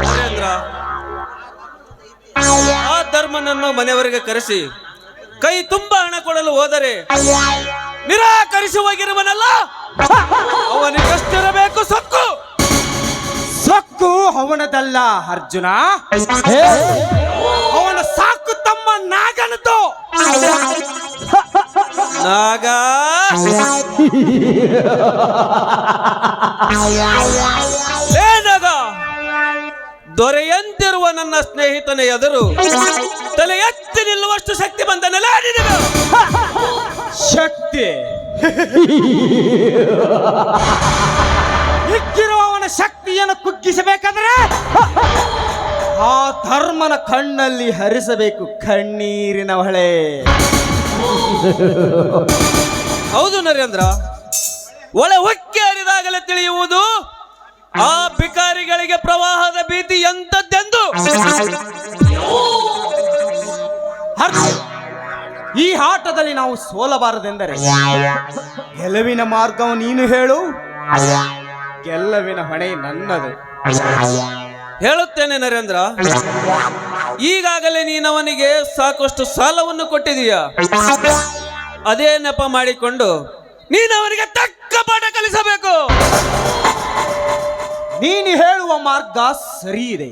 ನರೇಂದ್ರ ಆ ಧರ್ಮನನ್ನು ಮನೆಯವರಿಗೆ ಕರೆಸಿ ಕೈ ತುಂಬಾ ಹಣ ಕೊಡಲು ಹೋದರೆ ನಿರಾಕರಿಸಿ ಹೋಗಿರುವನಲ್ಲ? ಅವನಿಗಷ್ಟಿರಬೇಕು ಸೊಕ್ಕು. ಸೊಕ್ಕು ಅವನದಲ್ಲ ಅರ್ಜುನ. ಅವನ ಸಾಕು. ತಮ್ಮ ನಾಗನದು ನಾಗ. ಲೇ ನಾಗ. ದೊರೆಯಂತಿರುವ ನನ್ನ ಸ್ನೇಹಿತನ ಎದುರು ತಲೆ ಎತ್ತಿ ನಿಲ್ಲುವಷ್ಟು ಶಕ್ತಿ ನಿನಗೆ? ಶಕ್ತಿ. ಇಕ್ಕಿರುವ ಶಕ್ತಿಯನ್ನು ಕುಗ್ಗಿಸಬೇಕಾದ್ರೆ ಆ ಧರ್ಮನ ಕಣ್ಣಲ್ಲಿ ಹರಿಸಬೇಕು ಕಣ್ಣೀರಿನ ಹೊಳೆ. ಹೌದು ನರೇಂದ್ರ, ಒಳೆ ಹೊಕ್ಕೆ ಹರಿದಾಗಲೇ ತಿಳಿಯುವುದು ಆ ಭಿಕಾರಿಗಳಿಗೆ ಪ್ರವಾಹದ ಭೀತಿ ಎಂತದ್ದೆಂದು ಈ ಆಟದಲ್ಲಿ ನಾವು ಸೋಲಬಾರದೆಂದರೆ, ಗೆಲುವಿನ ಮಾರ್ಗವು ನೀನು ಹೇಳು, ಗೆಲ್ಲವಿನ ಹೊಣೆ ನನ್ನದು. ಹೇಳುತ್ತೇನೆ ನರೇಂದ್ರ, ಈಗಾಗಲೇ ನೀನವನಿಗೆ ಸಾಕಷ್ಟು ಸಾಲವನ್ನು ಕೊಟ್ಟಿದೀಯ ಅದೇ ನೆಪ ಮಾಡಿಕೊಂಡು ನೀನವನಿಗೆ ತಕ್ಕ ಪಾಠ ಕಲಿಸಬೇಕು. ನೀನು ಹೇಳುವ ಮಾರ್ಗ ಸರಿ ಇದೆ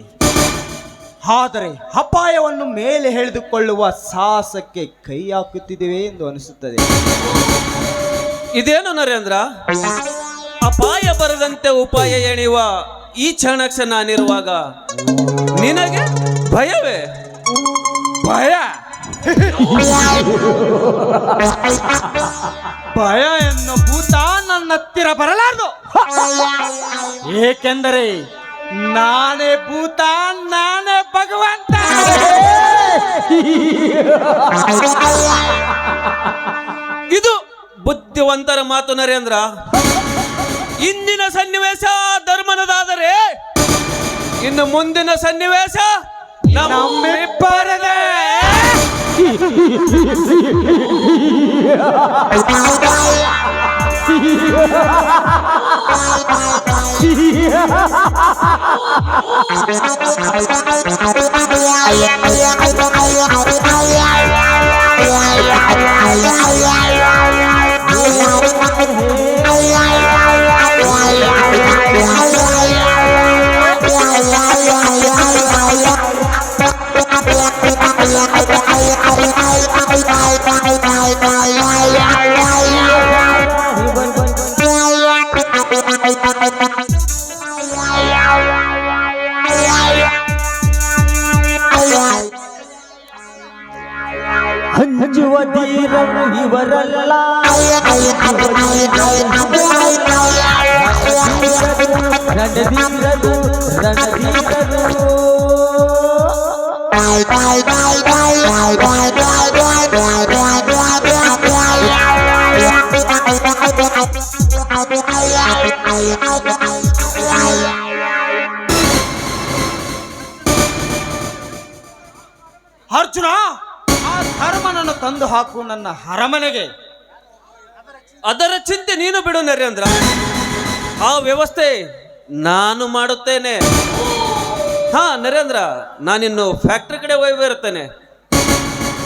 ಆದರೆ ಅಪಾಯವನ್ನು ಮೇಲೆ ಹೇಳಿದುಕೊಳ್ಳುವ ಸಾಹಸಕ್ಕೆ ಕೈ ಹಾಕುತ್ತಿದ್ದೇವೆ ಎಂದು ಅನಿಸುತ್ತದೆ. ಇದೇನು ನರೇಂದ್ರ? ಅಪಾಯ ಬರದಂತೆ ಉಪಾಯ ಎಣಿಯುವ ಈ ಚಾಣಕ್ಷ ನಾನಿರುವಾಗ ನಿನಗೆ ಭಯವೇ? ಭಯ? ಭಯ ಎನ್ನು ಭೂತ ನನ್ನ ಹತ್ತಿರ ಬರಲಾರದು. ಏಕೆಂದರೆ ನಾನೇ ಭೂತ, ನಾನೇ ಭಗವಂತ. ಇದು ಬುದ್ಧಿವಂತರ ಮಾತು ನರೇಂದ್ರ. ಇಂದಿನ ಸನ್ನಿವೇಶ ಧರ್ಮನದಾದರೆ ಇನ್ನು ಮುಂದಿನ ಸನ್ನಿವೇಶ ನಮ್ಮಿಬ್ಬರದೇ ಹಂಚುವ Yeah. ನೀನು ಬಿಡು ನರೇಂದ್ರ. ಆ ವ್ಯವಸ್ಥೆ ನಾನು ಮಾಡುತ್ತೇನೆ. ಹಾ ನರೇಂದ್ರ ನಾನಿನ್ನು ಫ್ಯಾಕ್ಟ್ರಿ ಕಡೆ ಹೋಗಿ ಬರುತ್ತೇನೆ.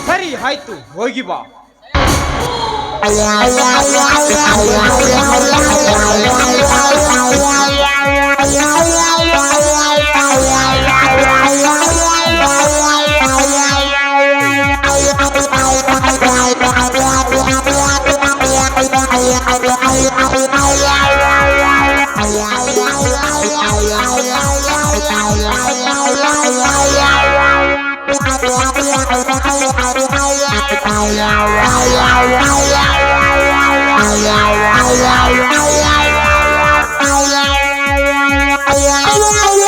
ಸರಿ ಆಯ್ತು ಹೋಗಿ ಬಾ. ನರೇಂದ್ರ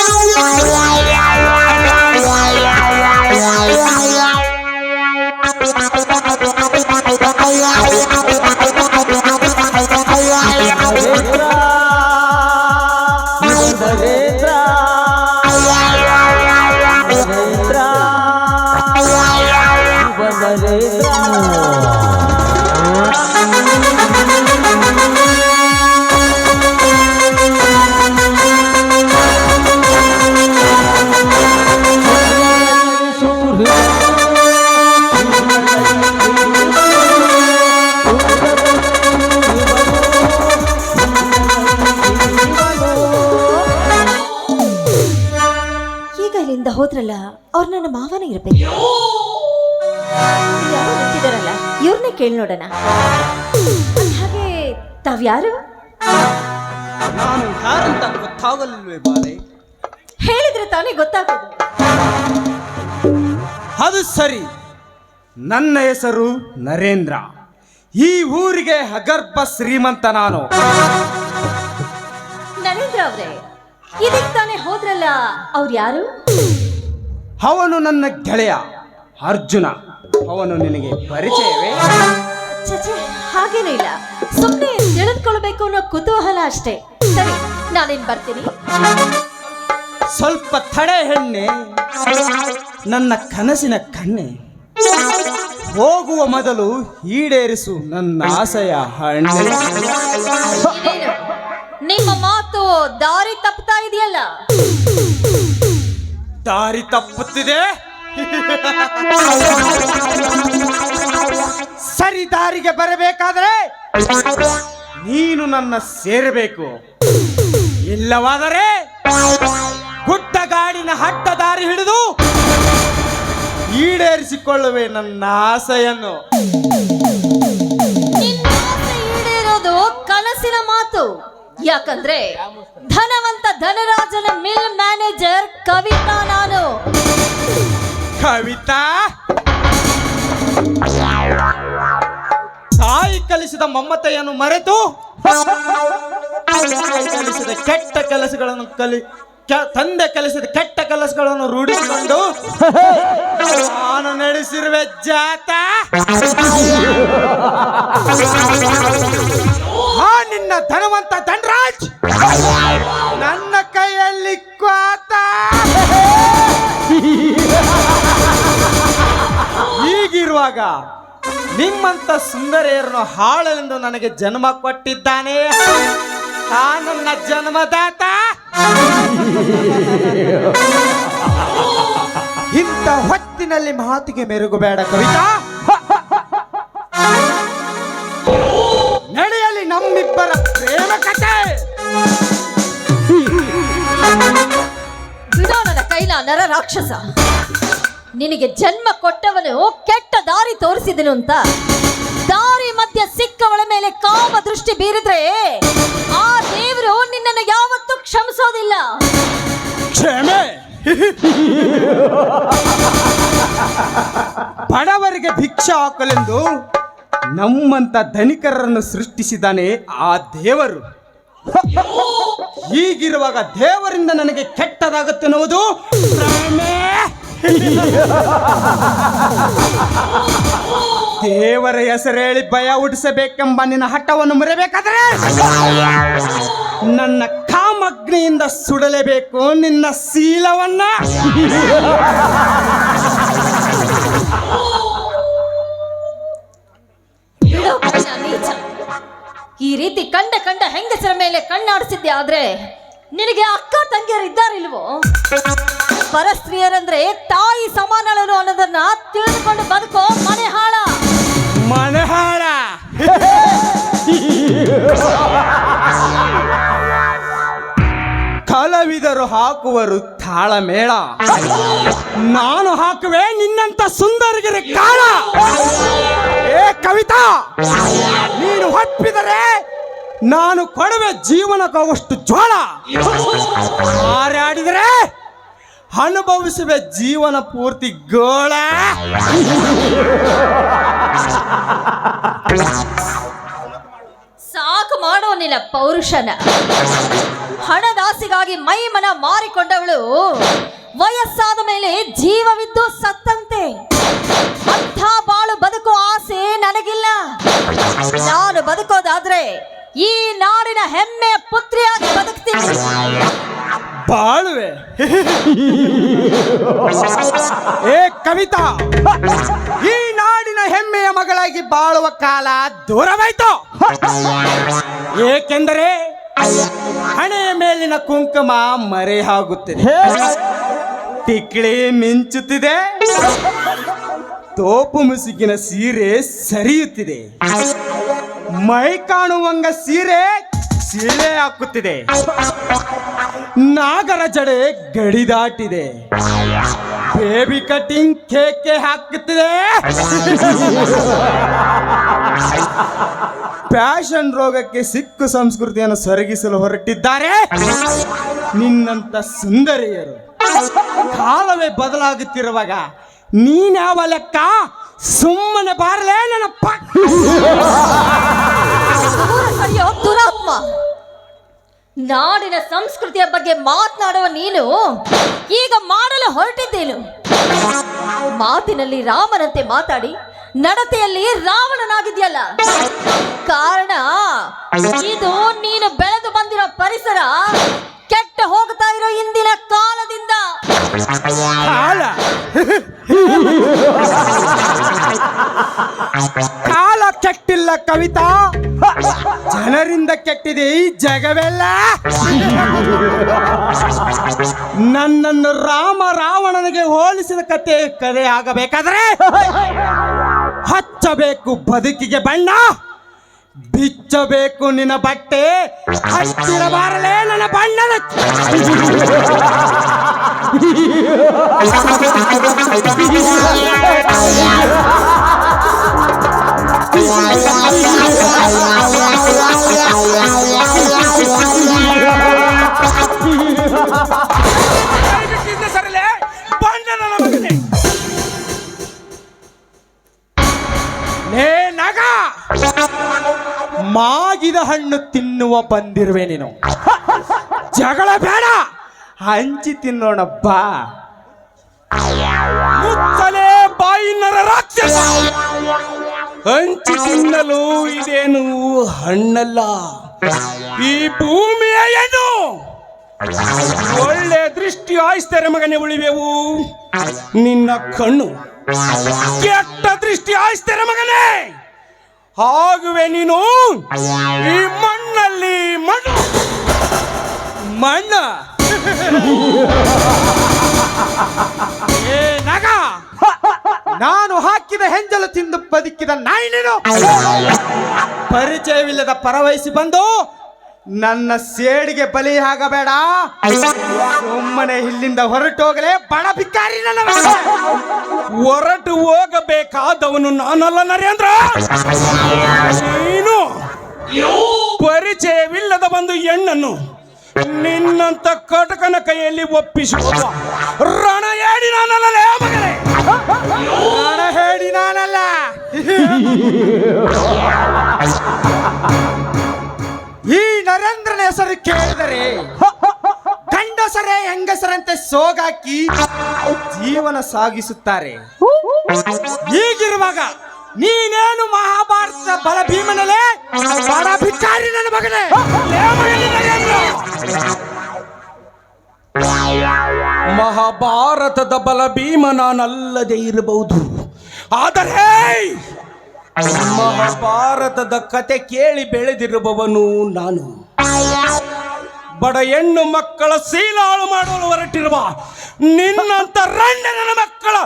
ಅವ್ರು ನನ್ನ ಮಾವನೇ ಇರಬೇಕು. ಯಾರೋ ನಿಂತಿದಾರಲ್ಲ ಇವ್ರನ್ನೇ ಕೇಳಿ ನೋಡೋಣ. ಹಾಗೆ ತಾವ್ಯಾರು? ನಾನು ಯಾರಂತ ಗೊತ್ತಾಗಲಿಲ್ವೇ ಬಾಲೆ ಹೇಳಿದ್ರೆ ತಾನೇ ಗೊತ್ತಾಗೋದು. ಅದು ಸರಿ. ನನ್ನ ಹೆಸರು ನರೇಂದ್ರ. ಈ ಊರಿಗೆ ಹಗರ್ಭ ಶ್ರೀಮಂತ ನಾನು. ನರೇಂದ್ರ ಅವ್ರೆ ಇದಕ್ಕೆ ತಾನೇ ಹೋದ್ರಲ್ಲ ಅವ್ರು ಯಾರು? ಅವನು ನನ್ನ ಗೆಳೆಯ. ಅರ್ಜುನ ಅವನು ನಿನಗೆ ಪರಿಚಯವೇ? ಛೆ, ಹಾಗೇನೂ ಇಲ್ಲ. ಸುಮ್ಮನೆ ತಿಳಿದುಕೊಳ್ಬೇಕು ಅನ್ನೋ ಕುತೂಹಲ ಅಷ್ಟೇ. ಸರಿ ನಾನೇನ್ ಬರ್ತೀನಿ? ಸ್ವಲ್ಪ ತಡೆ ಹೆಣ್ಣೆ ನನ್ನ ಕನಸಿನ ಕಣ್ಣೆ. ಹೋಗುವ ಮೊದಲು ಈಡೇರಿಸು ನನ್ನ ಆಸೆಯ ಹಣ್ಣೆ. ಇದೇನು? ನಿಮ್ಮ ಮಾತು ದಾರಿ ತಪ್ಪತಾ ಇದೆಯಲ್ಲ? ದಾರಿ ತಪ್ಪುತ್ತಿದೆ. ಸರಿ ದಾರಿಗೆ ಬರಬೇಕಾದ್ರೆ ನೀನು ನನ್ನ ಸೇರಬೇಕು. ಇಲ್ಲವಾದರೆ ಗುಡ್ಡಗಾಡಿನ ಹಟ್ಟ ದಾರಿ ಹಿಡಿದು ಈಡೇರಿಸಿಕೊಳ್ಳುವೆ ನನ್ನ ಆಸೆಯನ್ನು. ಈಡೇರೋದು ಕನಸಿನ ಮಾತು. ಯಾಕಂದ್ರೆ ಧನವಂತ ಧನರಾಜನ ಮಿಲ್ ಮ್ಯಾನೇಜರ್ ಕವಿತಾ ನಾನು. ಕವಿತಾ? ತಾಯಿ ಕಲಿಸಿದ ಮಮತೆಯನ್ನು ಮರೆತು ಕಲಿಸಿದ ಕೆಟ್ಟ ಕೆಲಸಗಳನ್ನು ಕಲಿ ತಂದೆ ಕಲಿಸಿದ ಕೆಟ್ಟ ಕೆಲಸಗಳನ್ನು ರೂಢಿಸಿಕೊಂಡು ನಾನು ನಡೆಸಿರುವೆ ಜಾತ ಆ ನಿನ್ನ ಧನವಂತ ಧನರಾಜ್! ನನ್ನ ಕೈಯಲ್ಲಿ ಕ್ವಾತ! ಹೀಗಿರುವಾಗ ನಿಮ್ಮಂತ ಸುಂದರಿಯರನ್ನು ಹಾಳಲೆಂದು ನನಗೆ ಜನ್ಮ ಕೊಟ್ಟಿದ್ದಾನೆ. ಆ ನನ್ನ ಜನ್ಮದಾತ! ಇಂಥ ಹೊತ್ತಿನಲ್ಲಿ ಮಾತಿಗೆ ಮೆರುಗು ಬೇಡ ಕವಿತಾ. ನಮ್ಮಿಬ್ಬರ ಪ್ರೇಮ ಕಥೆ ಬಿಡೋ ನನ್ನ ಕೈಲ ನರ ರಾಕ್ಷಸ. ನಿನಗೆ ಜನ್ಮ ಕೊಟ್ಟವನು ಕೆಟ್ಟ ದಾರಿ ತೋರಿಸಿದನು ಅಂತ. ದಾರಿ ಮಧ್ಯ ಸಿಕ್ಕವಳ ಮೇಲೆ ಕಾಮ ದೃಷ್ಟಿ ಬೀರಿದ್ರೆ ಆ ದೇವರು ನಿನ್ನನ್ನು ಯಾವತ್ತೂ ಕ್ಷಮಿಸೋದಿಲ್ಲ. ಕ್ಷಮೆ. ಬಡವರಿಗೆ ಭಿಕ್ಷೆ ಹಾಕಲೆಂದು ನಮ್ಮಂತ ಧನಿಕರನ್ನು ಸೃಷ್ಟಿಸಿದಾನೆ ಆ ದೇವರು. ಹೀಗಿರುವಾಗ ದೇವರಿಂದ ನನಗೆ ಕೆಟ್ಟದಾಗುತ್ತೆ ಅನ್ನುವುದು ದೇವರ ಹೆಸರೇಳಿ ಭಯ ಹುಟ್ಟಿಸಬೇಕೆಂಬ ನಿನ್ನ ಹಠವನ್ನು ಮುರಿಬೇಕಾದ್ರೆ ನನ್ನ ಕಾಮಗ್ನಿಯಿಂದ ಸುಡಲೇಬೇಕು ನಿನ್ನ ಶೀಲವನ್ನ. ಈ ರೀತಿ ಕಂಡ ಕಂಡ ಹೆಂಗಸರ ಮೇಲೆ ಕಣ್ಣಾಡಿಸಿದ್ದೆ ಆದ್ರೆ ನಿನಗೆ ಅಕ್ಕ ತಂಗಿಯರು ಇದ್ದಾರಿಲ್ವೋ ಪರಸ್ತ್ರೀಯರಂದ್ರೆ ತಾಯಿ ಸಮಾನಳನು ಅನ್ನೋದನ್ನ ತಿಳಿದುಕೊಂಡು ಬದುಕೋ ಮನೆ ಹಾಳ ಮನಹಾಳ? ಕಲಾವಿದರು ಹಾಕುವರು ತಾಳಮೇಳ. ನಾನು ಹಾಕುವೆ ನಿನ್ನಂತ ಸುಂದರಗಿರಿ ಕಾಳ. ಏ ಕವಿತಾ, ನೀನು ಹೊಟ್ಟಿದರೆ ನಾನು ಕೊಡುವೆ ಜೀವನಕ್ಕಾಗುವಷ್ಟು ಜೋಳ ಹಾರಾಡಿದರೆ ಅನುಭವಿಸುವೆ ಜೀವನ ಪೂರ್ತಿ ಗೋಳ. ಸಾಕು ಮಾಡೋನಿಲ್ಲ ಪೌರುಷನ. ಹಣದಾಸಿಗಾಗಿ ಮೈ ಮನ ಮಾರಿಕೊಂಡವಳು. ವಯಸ್ಸಾದ ಮೇಲೆ ಜೀವವಿದ್ದು ಸತ್ತಂತೆ. ಅಂಥ ಬಾಳು, ಬದುಕೋ ಆಸೆ ನನಗಿಲ್ಲ. ನಾನು ಬದುಕೋದಾದ್ರೆ ಈ ನಾಡಿನ ಹೆಮ್ಮೆಯ ಪುತ್ರಿಯಾಗಿ ಬದುಕ್ತೀನಿ. ಬಾಳುವೆ. ಏ ಕವಿತಾ ಈ ನಾಡಿನ ಹೆಮ್ಮೆಯ ಮಗಳಾಗಿ ಬಾಳುವ ಕಾಲ ದೂರವಾಯ್ತು. ಏಕೆಂದರೆ ಹಣೆಯ ಮೇಲಿನ ಕುಂಕುಮ ಮರೆ ಆಗುತ್ತಿದೆ ಟಿಕ್ಳಿ ಮಿಂಚುತ್ತಿದೆ. ತೋಪು ಮುಸುಕಿನ ಸೀರೆ ಸರಿಯುತ್ತಿದೆ. ಮೈ ಕಾಣುವಂಗ ಸೀರೆ ಸೀಳೆ ಹಾಕುತ್ತಿದೆ. ನಾಗರ ಜಡೆ ಗಡಿ ದಾಟಿದೆ. ಬೇಬಿ ಕಟಿಂಗ್ ಕೇಕೆ ಹಾಕುತ್ತಿದೆ. ಫ್ಯಾಷನ್ ರೋಗಕ್ಕೆ ಸಿಕ್ಕು ಸಂಸ್ಕೃತಿಯನ್ನು ಸರಗಿಸಲು ಹೊರಟಿದ್ದಾರೆ. ನಿನ್ನಂತ ಸುಂದರಿಯರು, ಕಾಲವೇ ಬದಲಾಗುತ್ತಿರುವಾಗ ನೀನ್ಯಾವ ಲೆಕ್ಕ? ಸುಮ್ಮನೆ ಬಾರಲೇ, ನನ್ನ ನಾಡಿನ ಸಂಸ್ಕೃತಿಯ ಬಗ್ಗೆ ಮಾತನಾಡುವ ನೀನು? ಈಗ ಮಾಡಲು ಹೊರಟಿದ್ದೇನು? ಮಾತಿನಲ್ಲಿ ರಾಮನಂತೆ ಮಾತಾಡಿ ನಡತೆಯಲ್ಲಿ ರಾವಣನಾಗಿದೆಯಲ್ಲ ಕಾರಣ ಇದು ನೀನು ಬೆಳೆದು ಬಂದಿರೋ ಪರಿಸರ. ಕೆಟ್ಟ ಹೋಗ್ತಾ ಇರೋ ಇಂದಿನ ಕಾಲದಿಂದ. ಕಾಲ? ಕಾಲ? ಕೆಟ್ಟಿಲ್ಲ ಕವಿತಾ. ಜನರಿಂದ ಕೆಟ್ಟಿದೆ ಈ ಜಗವೆಲ್ಲ. ನನ್ನನ್ನು ರಾಮ ರಾವಣನಿಗೆ ಹೋಲಿಸಿದ ಕತೆ ಕರೆ ಆಗಬೇಕಾದ್ರೆ ಹಚ್ಚಬೇಕು ಬದುಕಿಗೆ ಬಣ್ಣ, ಬಿಚ್ಚಬೇಕು ನಿನ್ನ ಬಟ್ಟೆ, ಹಚ್ಚಿರಬಾರಲೇ ನನ್ನ ಬಣ್ಣದ ಮಾಗಿದ ಹಣ್ಣು ತಿನ್ನುವ ಬಂದಿರುವೆ ನೀನು. ಜಗಳ ಬೇಡ. ಹಂಚಿ ತಿನ್ನೋಣ ಬಾ. ಮುತ್ತಲೇ ಬಾಯಿನರ ರಾಕ್ಷಸ. ಹಂಚಿ ತಿನ್ನಲು ಇದೇನು ಹಣ್ಣಲ್ಲ? ಈ ಭೂಮಿಯ ಒಳ್ಳೆ ದೃಷ್ಟಿ ಆಯಿಸ್ತಾರೆ ಮಗನೇ ಉಳಿವೆವು. ನಿನ್ನ ಕಣ್ಣು ಕೆಟ್ಟ ದೃಷ್ಟಿ ಆಯಿಸ್ತಾರೆ ಮಗನೇ. ಆಗುವೆ ನೀನು ಈ ಮಣ್ಣಲ್ಲಿ ಮಣ್ಣು. ಮಣ್ಣ. ನಾನು ಹಾಕಿದ ಹೆಂಜಲು ತಿಂದು ಬದುಕಿದ ನಾಯಿ ನೀನು ಪರಿಚಯವಿಲ್ಲದ ಪರವಹಿಸಿ ಬಂದು ನನ್ನ ಸೇಡಿಗೆ ಬಲಿ ಆಗಬೇಡ. ಸುಮ್ಮನೆ ಇಲ್ಲಿಂದ ಹೊರಟೋಗಲೇ ಬಡ ಬಿಕ್ಕಾರಿ ನನ್ನ. ಹೊರಟು ಹೋಗಬೇಕಾದವನು ನಾನಲ್ಲ ನರೇಂದ್ರ. ನೀನು ಪರಿಚಯವಿಲ್ಲದ ಒಂದು ಹೆಣ್ಣನ್ನು ನಿನ್ನಂತ ಕಟಕನ ಕೈಯಲ್ಲಿ ಒಪ್ಪಿಸುವ ರಣ ಹೇಳಿ ನಾನಲ್ಲ ರಣ ಹೇಳಿ ನಾನಲ್ಲ. ಈ ನರೇಂದ್ರನ ಹೆಸರು ಕೇಳಿದರೆ ಗಂಡಸರೇ ಹೆಂಗಸರಂತೆ ಸೋಗಾಕಿ ಜೀವನ ಸಾಗಿಸುತ್ತಾರೆ. ಹೀಗಿರುವಾಗ ನೀನೇನು ಮಹಾಭಾರತದ ಬಲ ಭೀಮನಲ್ಲೇ ಬಡ ಬಿಚ್ಚಾರಿ ನನ್ನ ಮಗನೇ. ಮಹಾಭಾರತದ ಬಲ ಭೀಮ ನಾನಲ್ಲದೆ ಇರಬಹುದು. ಆದರೆ ಮಹಾಭಾರತದ ಕತೆ ಕೇಳಿ ಬೆಳೆದಿರುವವನು ನಾನು. ಬಡ ಹೆಣ್ಣು ಮಕ್ಕಳ ಸೀಲಾಳು ಮಾಡಲು ಹೊರಟಿರುವ ನಿನ್ನಂತ ರಂಡನ ಮಕ್ಕಳ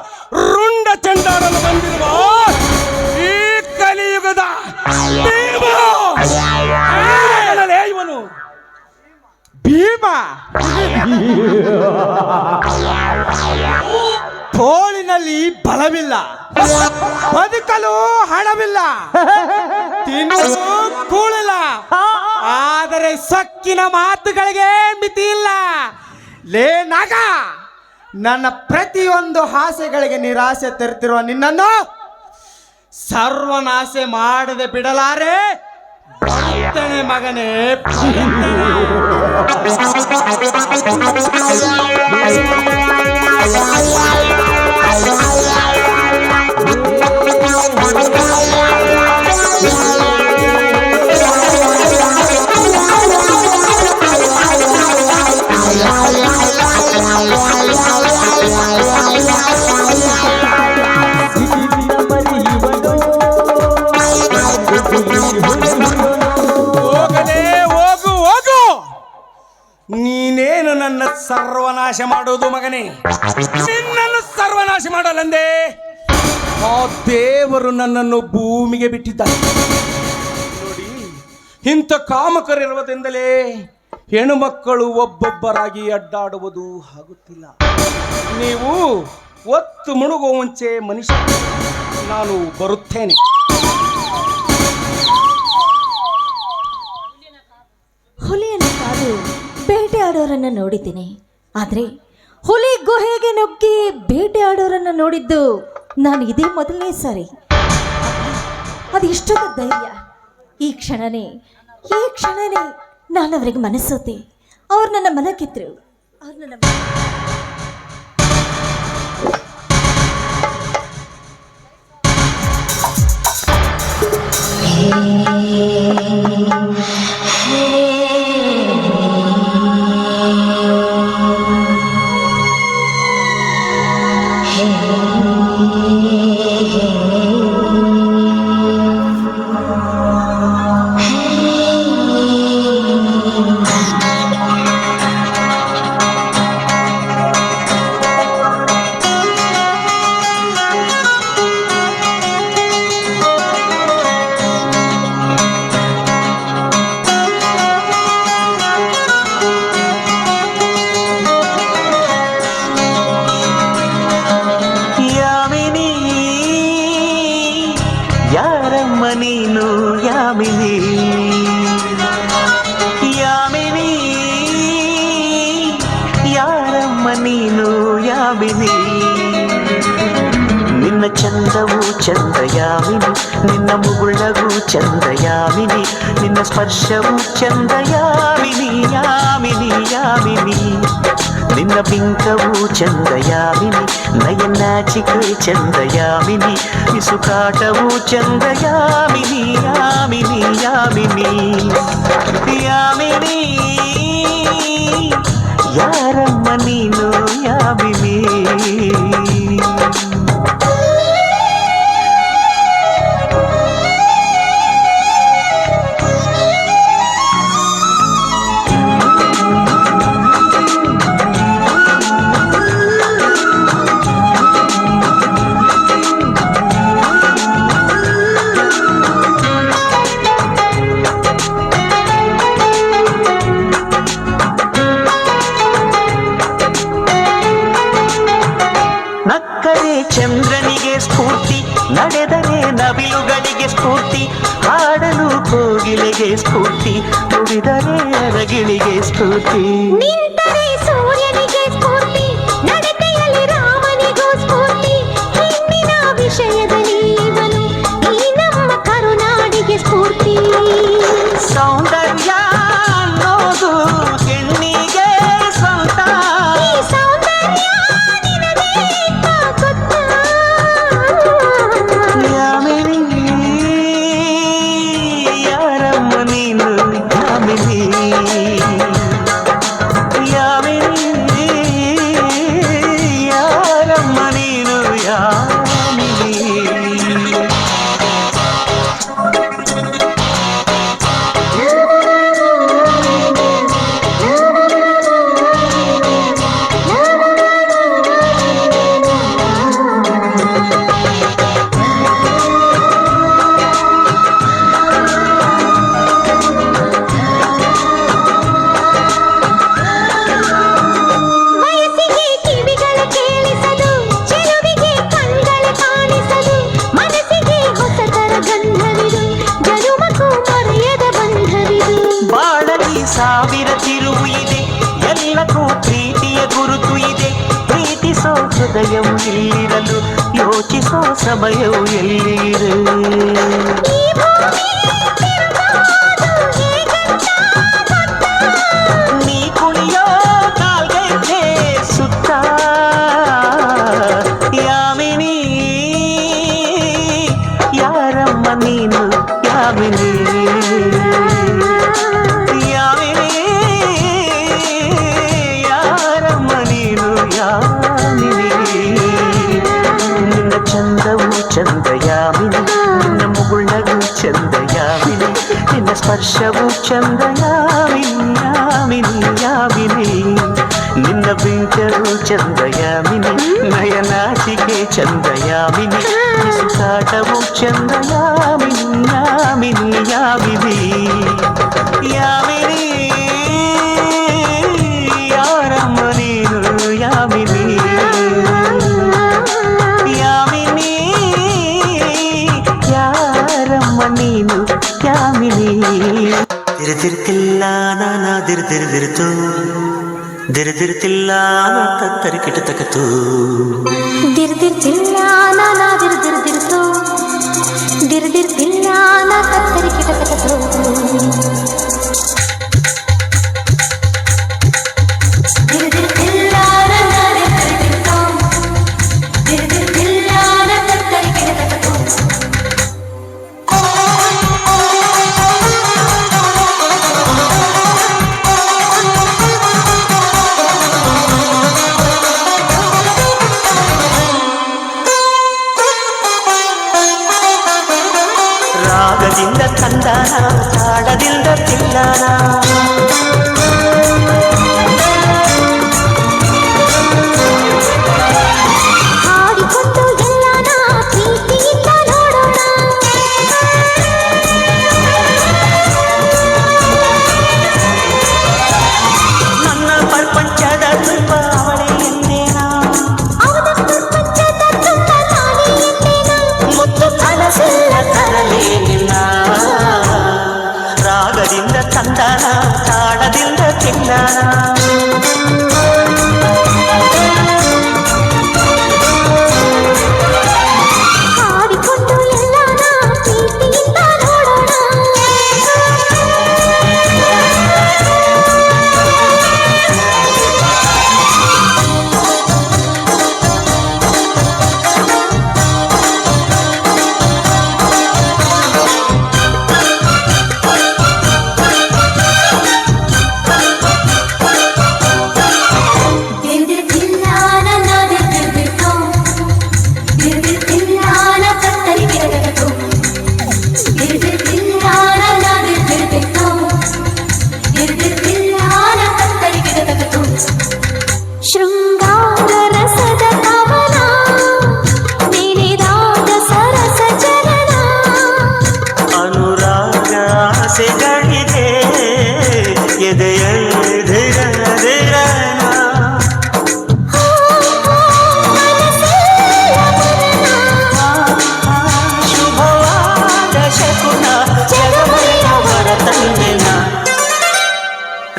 ರುಂಡ ಚಂಡಾಡಲು ಬಂದಿರುವ ಈ ಕಲಿಯುಗದ ಇವನು? ಭೀಮ. ತೋಳಿನಲ್ಲಿ ಬಲವಿಲ್ಲ, ಬದುಕಲು ಹಣವಿಲ್ಲ, ತಿನ್ನಲು ಕೂಳಿಲ್ಲ. ಆದರೆ ಸೊಕ್ಕಿನ ಮಾತುಗಳಿಗೆ ಮಿತಿ ಇಲ್ಲ. ಲೇ ನಾಗ, ನನ್ನ ಪ್ರತಿಯೊಂದು ಹಾಸೆಗಳಿಗೆ ನಿರಾಸೆ ತರುತ್ತಿರುವ ನಿನ್ನನ್ನು ಸರ್ವನಾಶೆ ಮಾಡದೆ ಬಿಡಲಾರೆ ಬರುತ್ತೇನೆ ಮಗನೇ ಹೋಗಲೇ ಹೋಗು ಹೋಗು. ನೀನೇನು ನನ್ನ ಸರ್ವನಾಶ ಮಾಡೋದು ಮಗನೇ? ನಿನ್ನನ್ನು ಸರ್ವನಾಶ ಮಾಡಲಂದೆ. ಆ ದೇವರು ನನ್ನನ್ನು ಭೂಮಿಗೆ ಬಿಟ್ಟಿದ್ದಾನೆ. ನೋಡಿ, ಇಂಥ ಕಾಮಕರಿರುವುದರಿಂದಲೇ ಹೆಣ್ಣುಮಕ್ಕಳು ಒಬ್ಬೊಬ್ಬರಾಗಿ ಅಡ್ಡಾಡುವುದು ಆಗುತ್ತಿಲ್ಲ. ನೀವು ಒತ್ತು ಮುಳುಗುವ ಮುಂಚೆ ಮನುಷ್ಯ, ನಾನು ಬರುತ್ತೇನೆ. ಹುಲಿಯನ್ನು ಕಾದು ಬೇಟೆಯಾಡೋರನ್ನು ನೋಡಿದ್ದೀನಿ. ಆದರೆ ಹುಲಿ ಗುಹೆಗೆ ನುಗ್ಗಿ ಬೇಟೆಯಾಡೋರನ್ನು ನೋಡಿದ್ದು ನಾನು ಇದೇ ಮೊದಲನೇ ಸಾರಿ. ಅದು ಇಷ್ಟೊಂದು ಧೈರ್ಯ. ಈ ಕ್ಷಣನೇ ಈ ಕ್ಷಣನೇ ನಾನು ಅವರಿಗೆ ಮನಸ್ಸೋತೆ ಅವ್ರು ನನ್ನ ಮನಕ್ಕಿದ್ರು ಅವ್ರು ನನ್ನ ಮುಗುಳವು ಚಂದಯಾಮಿನಿ ನಿನ್ನ ಸ್ಪರ್ಶವು ಚಂದಯಾಮಿನಿ ಯಾಮಿನಿ ಯಾಮಿನಿ ನಿನ್ನ ಬಿಂಕವು ಚಂದಯಾಮಿನಿ ನಯನಾಚಿಕೆ ಚಂದಯಾಮಿನಿ ಇಸುಕಾಟವು ಚಂದಯಾಮಿನಿ ಯಾಮಿನಿ ಯಾಮಿನಿ ಯಾಮಿನಿ ಯಾರಮ್ಮ ನೀನು çarşabı çemde ದಿರ್ದಿರ್ದಿರ್ತು ದಿರ್ದಿರ್ತಿಲ್ಲ ನಾ ಕತ್ತರಿ ಕಿಟಕಟತು ದಿರ್ದಿರ್ತಿಲ್ಲ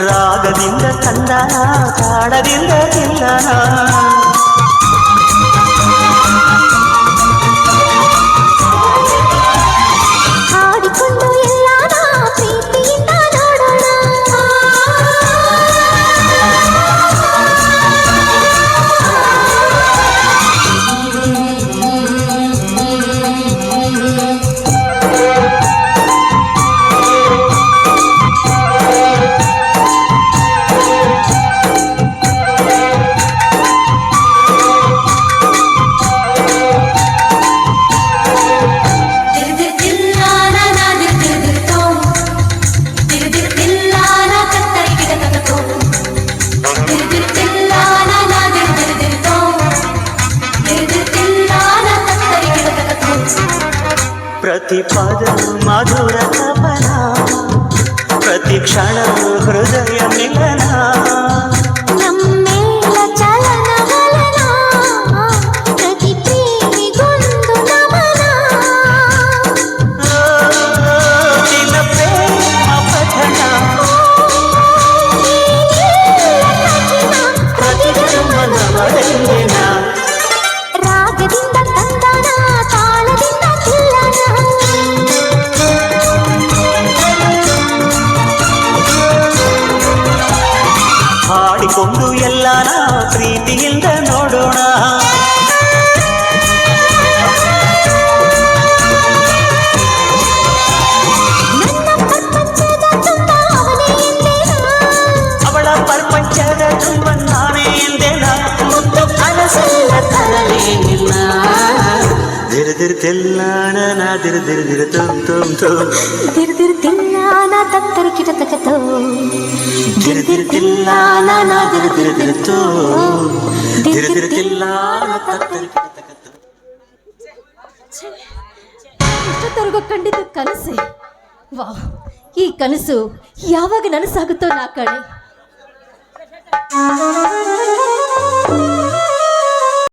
ರಾಗದಿಂದ ತಂದನ ತಾಳದಿಂದ ತಿಲ್ಲನ ಎಲ್ಲಾನ ಪ್ರೀತಿಯಿಂದ ನೋಡೋಣ ನನ್ನ ಪ್ರಪಂಚದ ತುಂಬ ಅವನೇ ಎಂದೇನ ಅವಳ ಪ್ರಪಂಚದ ತುಂಬ ನಾನೇ ಎಂದೆನ ಮುತ್ತು ಕನಸಲ್ಲ ತರಲೇ ನಿನ್ನ ದಿರ್ದಿರ್ತಿಲ್ಲಾಣ ನಾ ದಿರ್ದಿರ್ದಿರ ತುಮ್ ತುಮ್ ತುಮ್ ದಿರ್ದಿರ್ತಿಲ್ಲ ನಾ ತತ್ತರಿ ಕಿಟತಕತೋ ದಿರ್ದಿರ್ತಿಲ್ಲ ನಾ ದಿರ್ದಿರ್ದಿರತು ದಿರ್ದಿರ್ತಿಲ್ಲ ತತ್ತರಿ ಇಷ್ಟೊತ್ತವರೆಗೂ ಕಂಡಿದ್ದು ಕನಸೆ. ವಾ ಈ ಕನಸು ಯಾವಾಗ ನನಸಾಗುತ್ತೋ ನಾ ಕಣೆ.